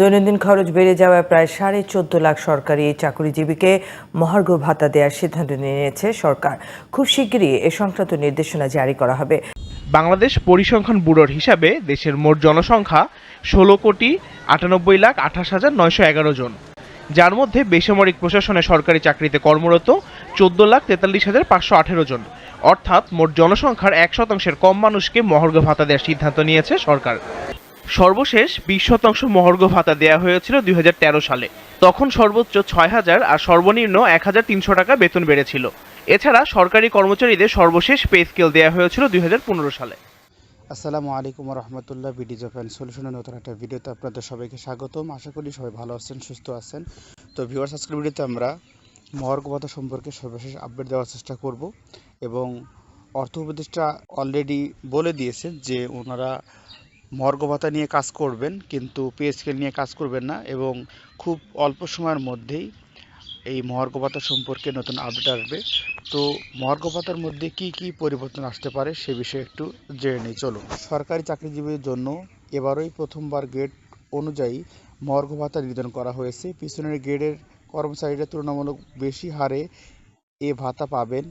দৈনন্দিন খরচ বেড়ে যাওয়ায় প্রায় সাড়ে চোদ্দ লাখ সরকারি চাকরিজীবীকে মহার্ঘ ভাতা দেওয়ার সিদ্ধান্ত নিয়েছে সরকার। খুব শিগগিরই এ সংক্রান্ত নির্দেশনা জারি করা হবে। বাংলাদেশ পরিসংখ্যান ব্যুরোর হিসাবে দেশের মোট জনসংখ্যা ষোলো কোটি আটানব্বই লাখ আঠাশ হাজার নয়শো এগারো জন। যার মধ্যে বেসামরিক প্রশাসনে সরকারি চাকরিতে কর্মরত চোদ্দ লাখ তেতাল্লিশ হাজার পাঁচশো আঠেরো জন। অর্থাৎ মোট জনসংখ্যার এক শতাংশের কম মানুষকে মহার্ঘ ভাতা দেওয়ার সিদ্ধান্ত নিয়েছে সরকার। সর্বশেষ বিশ শতাংশ মহার্ঘ ভাতা দেওয়া হয়েছিল দু হাজার তেরো সালে। তখন সর্বোচ্চ ছয় হাজার আর সর্বনিম্ন এক হাজার তিনশো টাকা বেতন বেড়েছিল। এছাড়া সরকারি কর্মচারীদের সর্বশেষ পে স্কেল দেওয়া হয়েছিল দু হাজার পনেরো সালে। আসসালামু আলাইকুম রহমতুল্লাহ অফ অ্যান্ড সলিউশনের নতুন একটা ভিডিওতে আপনাদের সবাইকে স্বাগতম। আশা করি সবাই ভালো আছেন, সুস্থ আছেন। তো ভিউয়ার্স, আজকের ভিডিওতে আমরা মহার্ঘ ভাতা সম্পর্কে সর্বশেষ আপডেট দেওয়ার চেষ্টা করব এবং অর্থ উপদেষ্টা অলরেডি বলে দিয়েছেন যে ওনারা মহার্ঘ ভাতা নিয়ে কাজ করবেন, কিন্তু পে স্কেল নিয়ে কাজ করবেন না এবং খুব অল্প সময়ের মধ্যেই এই মহার্ঘ ভাতা সম্পর্কে নতুন আপডেট আসবে। তো মহার্ঘ ভাতার মধ্যে কি কি পরিবর্তন আসতে পারে সে বিষয়ে একটু জেনে নিই। চলুন। সরকারি চাকরিজীবীর জন্য এবারই প্রথমবার গ্রেড অনুযায়ী মহার্ঘ ভাতা নির্ধারণ করা হয়েছে। পিছনের গ্রেডের কর্মচারীরা তুলনামূলক বেশি হারে এ ভাতা পাবেন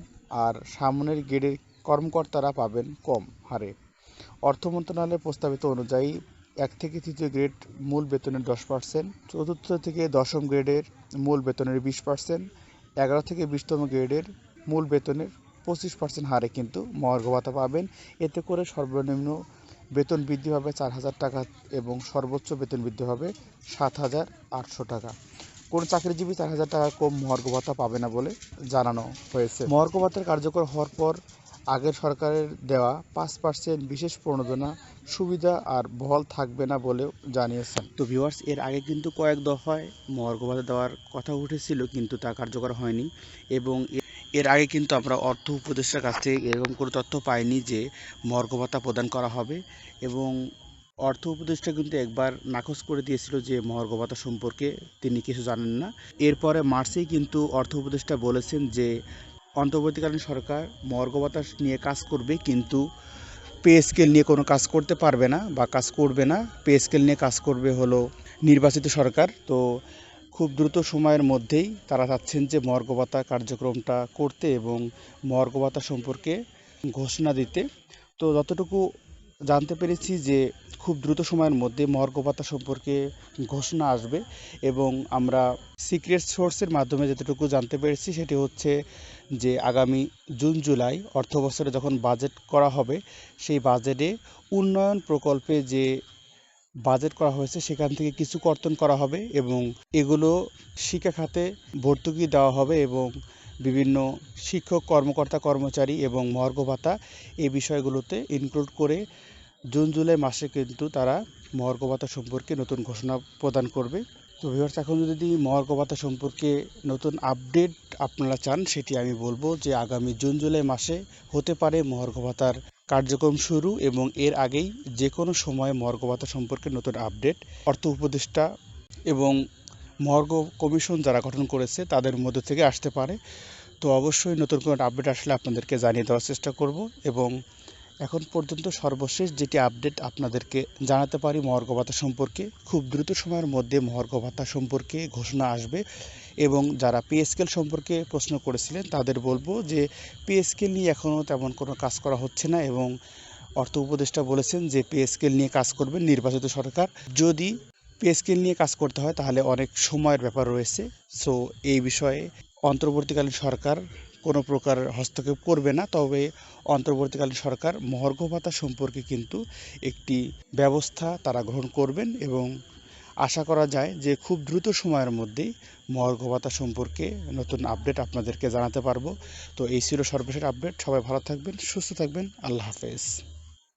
আর সামনের গ্রেডের কর্মকর্তারা পাবেন কম হারে। অর্থ মন্ত্রণালয়ের প্রস্তাবিত অনুযায়ী এক থেকে তৃতীয় গ্রেড মূল বেতনের দশ পার্সেন্ট চতুর্থ থেকে দশম গ্রেডের মূল বেতনের বিশ পার্সেন্ট এগারো থেকে বিশতম গ্রেডের মূল বেতনের পঁচিশ পার্সেন্ট হারে কিন্তু মহার্ঘ ভাতা পাবেন। এতে করে সর্বনিম্ন বেতন বৃদ্ধি হবে চার হাজার টাকা এবং সর্বোচ্চ বেতন বৃদ্ধি হবে সাত হাজার আটশো টাকা। কোনো চাকরিজীবী চার হাজার টাকা কম মহার্ঘ ভাতা পাবে না বলে জানানো হয়েছে। মহার্ঘ ভাতার কার্যকর হওয়ার পর আগের সরকারের দেওয়া পাঁচ পার্সেন্ট বিশেষ প্রণোদনা সুবিধা আর বহাল থাকবে না বলেও জানিয়েছেন। তো ভিউয়ার্স এর আগে কিন্তু কয়েক দফায় ভাতা দেওয়ার কথা উঠেছিল, কিন্তু তা কার্যকর হয়নি এবং এর আগে কিন্তু আমরা অর্থ উপদেষ্টার কাছ থেকে এরকম কোনো তথ্য পাইনি যে মহার্ঘ ভাতা প্রদান করা হবে এবং অর্থ উপদেষ্টা কিন্তু একবার নাকচ করে দিয়েছিল যে মহার্ঘ ভাতা সম্পর্কে তিনি কিছু জানেন না। এরপরে মার্চেই কিন্তু অর্থ উপদেষ্টা বলেছেন যে অন্তর্বর্তীকালীন সরকার মর্গবাতাস নিয়ে কাজ করবে, কিন্তু পে স্কেল নিয়ে কোনো কাজ করতে পারবে না বা কাজ করবে না। পে স্কেল নিয়ে কাজ করবে হলো নির্বাচিত সরকার। তো খুব দ্রুত সময়ের মধ্যেই তারা চাচ্ছেন যে মর্গবাতা কার্যক্রমটা করতে এবং মর্গবাতা সম্পর্কে ঘোষণা দিতে। তো যতটুকু জানতে পেরেছি যে খুব দ্রুত সময়ের মধ্যে মহার্ঘ ভাতা সম্পর্কে ঘোষণা আসবে এবং আমরা সিক্রেট সোর্সের মাধ্যমে যতটুকু জানতে পেরেছি সেটি হচ্ছে যে আগামী জুন, জুলাই অর্থ বছরে যখন বাজেট করা হবে, সেই বাজেটে উন্নয়ন প্রকল্পে যে বাজেট করা হয়েছে সেখান থেকে কিছু কর্তন করা হবে এবং এগুলো শিক্ষা খাতে ভর্তুকি দেওয়া হবে এবং বিভিন্ন শিক্ষক, কর্মকর্তা, কর্মচারী এবং মহার্ঘ ভাতা এই বিষয়গুলোতে ইনক্লুড করে জুন, জুলাই মাসে কিন্তু তারা মহার্ঘ ভাতা সম্পর্কে নতুন ঘোষণা প্রদান করবে। তো ভিউয়ার্স এখন যদি মহার্ঘ ভাতা সম্পর্কে নতুন আপডেট আপনারা চান, সেটি আমি বলব যে আগামী জুন, জুলাই মাসে হতে পারে মহার্ঘ ভাতার কার্যক্রম শুরু এবং এর আগেই যে কোনো সময় মহার্ঘ ভাতা সম্পর্কে নতুন আপডেট অর্থ উপদেষ্টা এবং মহার্ঘ কমিশন যারা গঠন করেছে তাদের মধ্যে থেকে আসতে পারে। তো অবশ্যই নতুন কোনো আপডেট আসলে আপনাদেরকে জানিয়ে দেওয়ার চেষ্টা করব এবং এখন পর্যন্ত সর্বশেষ যেটি আপডেট আপনাদেরকে জানাতে পারি মহার্ঘ ভাতা সম্পর্কে, খুব দ্রুত সময়ের মধ্যে মহার্ঘ ভাতা সম্পর্কে ঘোষণা আসবে এবং যারা পে স্কেল সম্পর্কে প্রশ্ন করেছিলেন তাদের বলব যে পে স্কেল নিয়ে এখনও তেমন কোনো কাজ করা হচ্ছে না এবং অর্থ উপদেষ্টা বলেছেন যে পে স্কেল নিয়ে কাজ করবেন নির্বাচিত সরকার। যদি পে স্কেল নিয়ে কাজ করতে হয়, তাহলে অনেক সময়ের ব্যাপার রয়েছে। সো এই বিষয়ে অন্তর্বর্তীকালীন সরকার কোনো প্রকার হস্তক্ষেপ করবে না, তবে অন্তর্বর্তীকালীন সরকার মহার্ঘ ভাতা সম্পর্কে কিন্তু একটি ব্যবস্থা তারা গ্রহণ করবেন এবং আশা করা যায় যে খুব দ্রুত সময়ের মধ্যেই মহার্ঘ ভাতা সম্পর্কে নতুন আপডেট আপনাদেরকে জানাতে পারব। তো এই ছিল সর্বশেষ আপডেট। সবাই ভালো থাকবেন, সুস্থ থাকবেন। আল্লাহ হাফেজ।